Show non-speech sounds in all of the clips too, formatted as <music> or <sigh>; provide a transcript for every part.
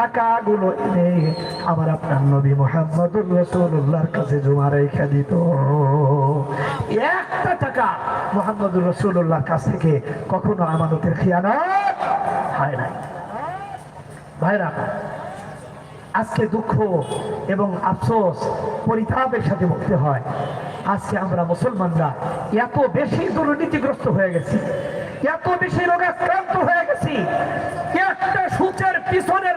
টাকাগুলো এনে আপনার নবী মোহাম্মদুর রসুল্লাহর কাছে জমা রেখে দিত। একটা টাকা মোহাম্মদুর রসুল্লাহর কাছ থেকে কখনো আমানতের হয় নাই। ভাইরা, আজকে দুঃখ এবং আফসোস, পরিতাপের সাথে বলতে হয়। আজকে আমরা মুসলমানরা এত বেশি দুর্নীতিগ্রস্ত হয়ে গেছি, এত বেশি রোগাক্রান্ত হয়ে গেছি, একটা সূচের পিছনের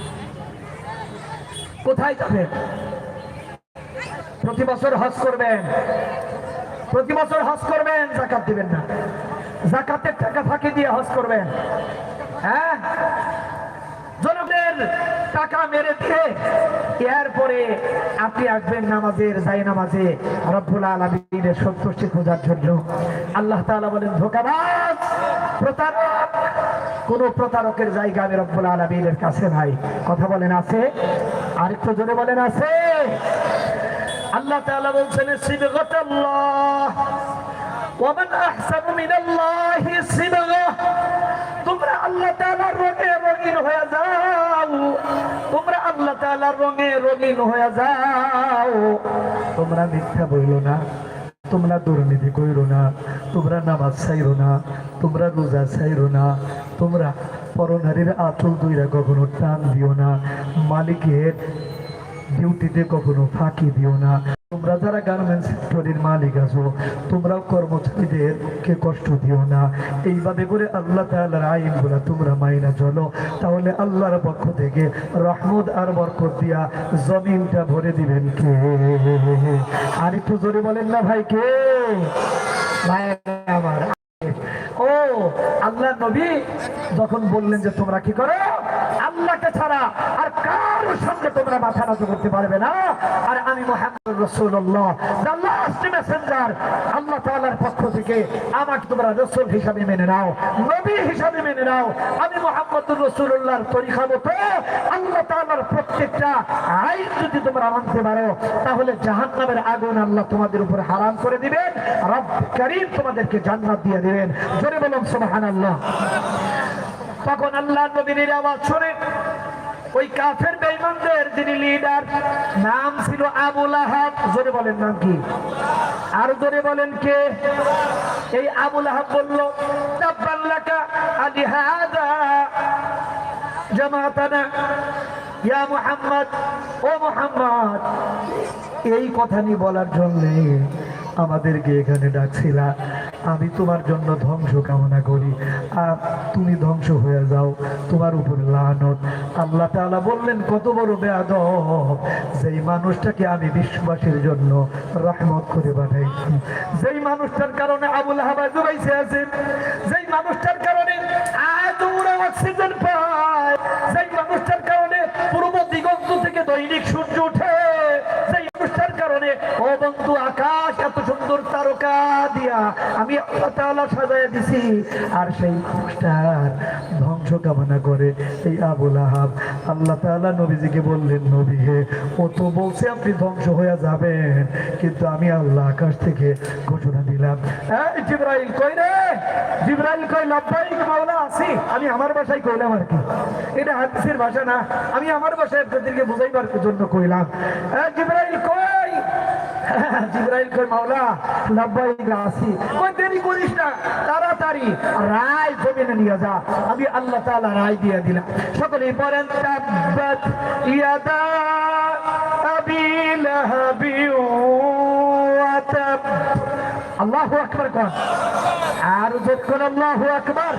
কোথায় যাবেন? প্রতি বছর হজ করবেন। প্রতি বছর হজ করবেন, জাকাত দিবেন না। জাকাতের টাকা ফাঁকি দিয়ে হজ করবেন। হ্যাঁ? জনগণের টাকা মেরে দিয়ে এরপরে আপনি আসবেন নামাজের, যাই নামাজে। রব্বুল আলমিনের সন্তুষ্টি খোঁজার জন্য। আল্লাহ তাআলা বলেন, ধোকাবাজ! প্রতারক! কোন প্রতারকের জায়গা আমি রব্বুল আলমিনের কাছে নাই। কথা বলেন, আছে? আরেকটু জোরে বলেন, আছে। আল্লাহ তাআলা বলছেন সিবগাতাল্লাহ ওয়ামান আহসানু মিনাল্লাহি সিবগা তোমরা আল্লাহ তাআলার রঙে রঙিন হয়ে যাও। তোমরা আল্লাহ তাআলার রঙে রঙিন হয়ে যাও। তোমরা মিথ্যা বইলো না, তোমরা দুর্নীতি কইরো না, তোমরা নামাজ চাইরো না, তোমরা রোজা চাইরো না, তোমরা পরনারীর আঁচল দুইরা কখনো টান দিও না। মালিকের ডিউটিতে কখনো ফাঁকি দিও না। তোমরা যারা গার্মেন্টস ফ্যাক্টরির মালিক আছো, তোমরাও কর্মচারীদেরকে কষ্ট দিও না। এইভাবে করে আল্লাহ তাআলার আইনগুলো তোমরা মাইনা চলো। তাহলে আল্লাহর পক্ষ থেকে রহমত আর বরকত দিয়া জমিনটা ভরে দিবেন কে? আর একটু জোরে বলেন না ভাই, কে? ভাই, আমার আল্লাহ নবী যখন বললেন যে তোমরা কি করো? আল্লাহকে ছাড়া আর কারোর সঙ্গে তোমরা মাথা নত করতে পারবে না। আর আমি মোহাম্মদ রসুল্লাহ লাস্ট মেসেঞ্জার আল্লাহ তাআলার পক্ষ থেকে আমাকে তোমরা রসুল হিসাবে মেনে নাও, নবী হিসাবে মেনে নাও। আমি মোহাম্মদ রসুল্লাহর তরিকা মতো আল্লাহ তাআলার প্রত্যেকটা আইন যদি তোমরা মানতে পারো, তাহলে জাহান্নামের আগুন আল্লাহ তোমাদের উপর হারাম করে দিবেন, রব করিম তোমাদেরকে জান্নাত দিয়ে দিবেন। জোরে বলুন, সুবহানাল্লাহ। তখন আল্লাহ নবীর আওয়াজ শুনে ওই কাফের বেঈমানদের যিনি লিডার নাম ছিল আবুল আহাব। জোরে বলেন নাম কি? আর জোরে বলেন কে? এই আবুল আহাব বলল তাব্বাল্লাকা আলি হাদা জামাতানা, ইয়া মুহাম্মদ, ও মুহাম্মদ। এই কথা নিয়ে বলার জন্য আমাদেরকে এখানে ডাকছিলা। আমি তোমার জন্য ধ্বংস কামনা করি। আর তুমি ধ্বংস হয়ে যাও, তোমার উপর লানত। আল্লাহ তালা বললেন, কত বড় বেয়াদ যেই মানুষটাকে আমি বিশ্ববাসীর জন্য রহমত করে পাঠাইছি। যেই মানুষটার কারণে আবুল হাবাজ আছে। যেই মানুষটার কারণে পায় যেই মানুষটার কারণে পূর্ব দিগন্ত থেকে দৈনিক সূর্য ওঠে সেই মানুষটার কারণে ও বন্ধু আকাশ, এত সুন্দর তারকা দিয়া আমি আল্লাহ তাআলা দিছি। আর সেই মানুষটার ধ্বংস কামনা করে এই আবুল আহাব আল্লাহ তাআলা নবীজিকে বললেন, নবী হে, ও তো বলছে আপনি ধ্বংস হয়ে যাবেন, কিন্তু আমি আল্লাহ আকাশ থেকে ঘোষণা দিলাম। জিব্রাইল কই রে? জিব্রাইল কই? লাব্বাইক মাওলা আছি আমি আমার ভাষায় কইলাম আর কি। এটা হাদিসের ভাষা না। আমি আমার ভাষায় আপনাদেরকে বুঝাইবার জন্য কইলাম। জিব্রাইল <laughs> জিব্রাইল কই মাওলা লাব্বাইক আছি কই দেরি করিস না, তাড়াতাড়ি রায় জমিনে নিয়ে যা। আমি আল্লাহ তাআলা রায় দিয়ে দিলাম। সকলেই পড়েন তাব্বাত। ইয়াদা আবি লাহাবি আল্লাহু আকবার কোন আর যখন আল্লাহু আকবার।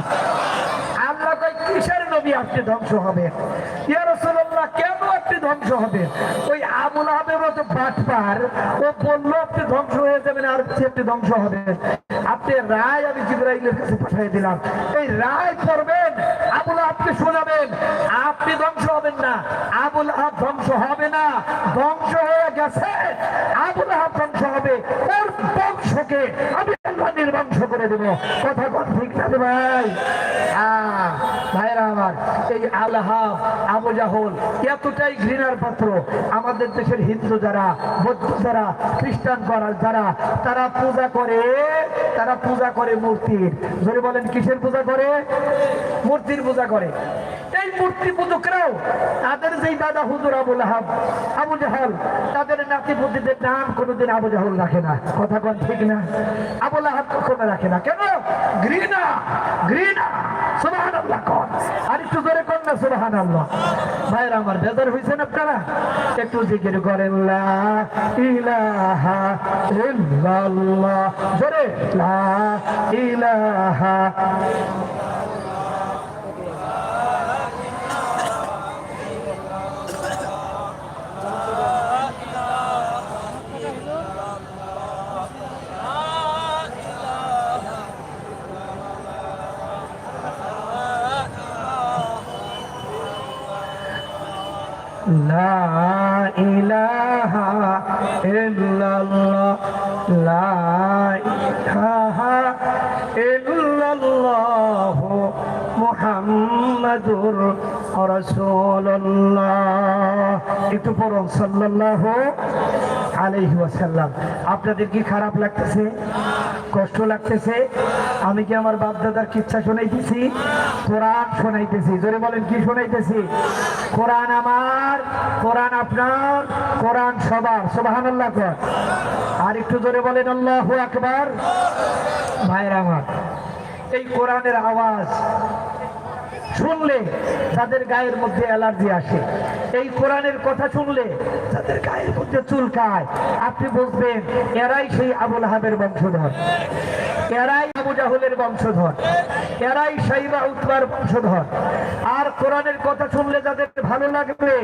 আল্লাহ কই কিসের নবী আপনি ধ্বংস হবে? ইয়া রাসূলুল্লাহ কেন আপনি ধ্বংস হবে ওই আবুল আহাবের মতো বাটপার ও বলল আপনি ধ্বংস হয়ে যাবেন আর আপনি ধ্বংস হবেন আপনি রায় আমি জিব্রাইলের কাছে পাঠিয়ে দিলাম। এই রায় করবেন আবুল আপনি শোনাবেন। আপনি ধ্বংস হবেন না। আবুল আহাব ধ্বংস হবে না। ধ্বংস হয়ে গেছে। আবুল আহাব ধ্বংস হবে। ওর বংশকে আমি নির্বংশ করে দেবো। কথা ঠিক না ভাই? আহ, আবু ঘৃণার পাত্র। আমাদের দেশের হিন্দু যারা যারা, খ্রিস্টান যারা তারা পূজা করে, তারা পূজা করে মূর্তির। বলেন, কিসের পূজা করে? মূর্তির পূজা করে। এই মূর্তি তাদের যেই দাদা হুজুর আবুল আহাব আবু জাহাল, তাদের নাতি বুদ্ধিদের নাম কোনোদিন আবু জাহল রাখে না। কথা কোন ঠিক না? আবুল আহাব রাখে না। কেন? ঘৃণা ঘৃণা। সুবাহান আল্লাহ কন? আর একটু জোরে কর না সুবাহান আল্লাহ ভাইরা, আমার বেজার হয়েছেন আপনারা? একটু জিকির করেন, লা ইলাহা ইল্লাল্লাহ। জোরে, লা ইলাহা ইলাহা একটু পড়ুন সাল্লাল্লাহু ওয়াসাল্লাম। আপনাদের কি খারাপ লাগতেছে? কষ্ট লাগতেছে? আমি কি আমার বাপ দাদার কিচ্ছা শোনাইতেছি? কোরআন শোনাইতেছি। জোরে বলেন, কি শোনাইতেছি? কোরআন আমার, কোরআন আপনার, কোরআন সবার। সোবাহান আল্লাহ আর একটু জোরে বলেন, আল্লাহ আকবার। ভাইয়ের আমার, এই কোরআনের আওয়াজ শুনলে তাদের গায়ের মধ্যে অ্যালার্জি আসে। এই কোরআনের কথা শুনলে যাদের গায়ের মধ্যে চুলকায়। আপনি বুঝবেন, এরাই সেই আবুল হাবের বংশধর। এরাই আবু জাহলের বংশধর। এরাই সাইবা উৎবার বংশধর। আর কোরআনের কথা শুনলে যাদের ভালো লাগবে,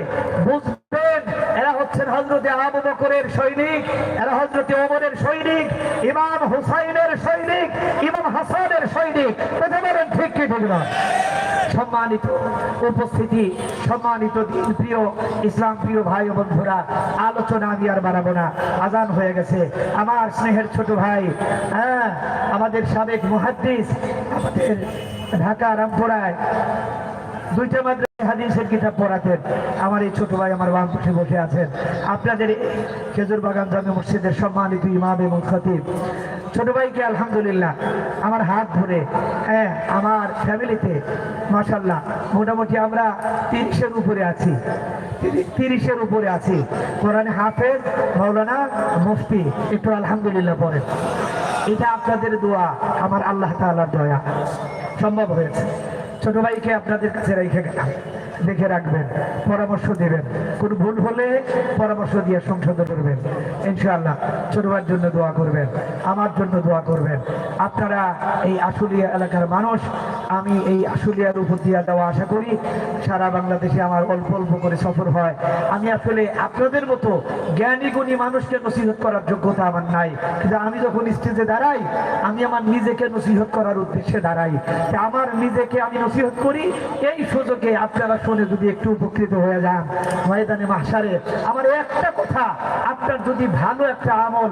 বুঝবেন, এরা হচ্ছেন হজরতে আবু বকরের সৈনিক, এরা হজরতে ওমরের সৈনিক, ইমাম হুসাইনের সৈনিক, ইমাম হাসানের সৈনিক। কথা বলেন ঠিক কি, ঠিক না? সম্মানিত উপস্থিতি, সম্মানিত প্রিয় ইসলাম প্রিয় ভাই ও বন্ধুরা, আলোচনা আমি আর বাড়াবো না। আজান হয়ে গেছে। আমার স্নেহের ছোট ভাই হ্যাঁ আমাদের সাবেক মুহাদ্দিস, আমাদের ঢাকা রামপুরায়, দুইটা মাত্র হাদিসের কিতাব পড়াতেন। আমার এই ছোট ভাই আমার বাম পাশে বসে আছেন। আপনাদের খেজুর বাগান জামে মসজিদের সম্মানিত ইমাম এবং খতিব। ছোট ভাইকে আলহামদুলিল্লাহ, আমার হাত ধরে হ্যাঁ আমার ফ্যামিলিতে মাসাল্লাহ মোটামুটি আমরা তিরিশের উপরে আছি, তিরিশের উপরে আছি। কোরআনে হাফেজ মৌলানা মুফতি, একটু আলহামদুলিল্লাহ পড়েন। এটা আপনাদের দোয়া, আমার আল্লাহ তাআলার দয়া। সম্ভব হয়েছে। ছোট ভাইকে আপনাদের কাছে রেখে গেলাম। দেখে রাখবেন, পরামর্শ দেবেন। কোনো ভুল হলে পরামর্শ দিয়ে সংশোধন করবেন। ইনশাআল্লাহ, ছোটবার জন্য দোয়া করবেন, আমার জন্য দোয়া করবেন। আপনারা এই আশুলিয়া এলাকার মানুষ আমি এই আশুলিয়ার উপর দিয়া দেওয়া আশা করি সারা বাংলাদেশে আমার অল্প অল্প করে সফর হয়। আমি আসলে আপনাদের মতো জ্ঞানী, গুণী মানুষকে নসিহত করার যোগ্যতা আমার নাই। কিন্তু আমি যখন স্টেজে দাঁড়াই, আমি আমার নিজেকে নসিহত করার উদ্দেশ্যে দাঁড়াই। আমার নিজেকে আমি নসিহত করি, এই সুযোগে আপনারা শুনে যদি একটু উপকৃত হয়ে যান। ময়দানে মাসারে আমার একটা কথা, আপনার যদি ভালো একটা আমল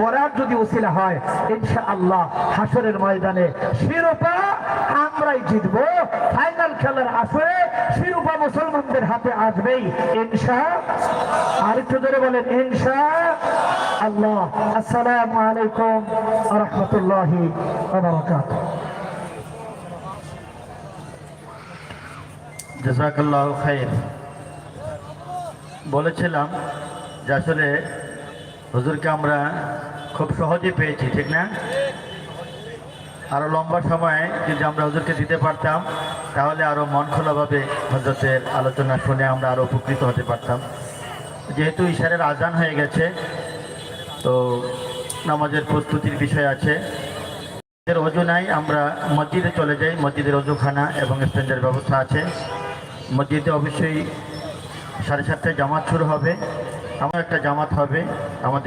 গড়ার যদি ওসিলা হয় ইনশা আল্লাহ হাসরের ময়দানে শিরোপা আমরাই জিতবো। ফাইনাল খেলার আসরে শিরোপা মুসলমানদের হাতে আসবেই, ইনশা আর একটু ধরে বলেন, ইনশা আল্লাহ। আসসালামু আলাইকুম রহমতুল্লাহি জাজাকাল্লাহ খাইর। বলেছিলাম যে আসলে হুজুরকে আমরা খুব সহজে পেয়েছি, ঠিক না? আরও লম্বা সময় যদি আমরা হুজুরকে দিতে পারতাম, তাহলে আরও মন খোলাভাবে হজরতের আলোচনা শুনে আমরা আরও উপকৃত হতে পারতাম। যেহেতু ইশারের আজান হয়ে গেছে, তো নামাজের প্রস্তুতির বিষয় আছে। এর অজু নাই আমরা মসজিদে চলে যাই, মসজিদের অজুখানা এবং স্ট্যান্ডের ব্যবস্থা আছে। মসজিদে অবশ্যই সাড়ে সাতটায় জামাত শুরু হবে। আমার একটা জামাত হবে আমাদের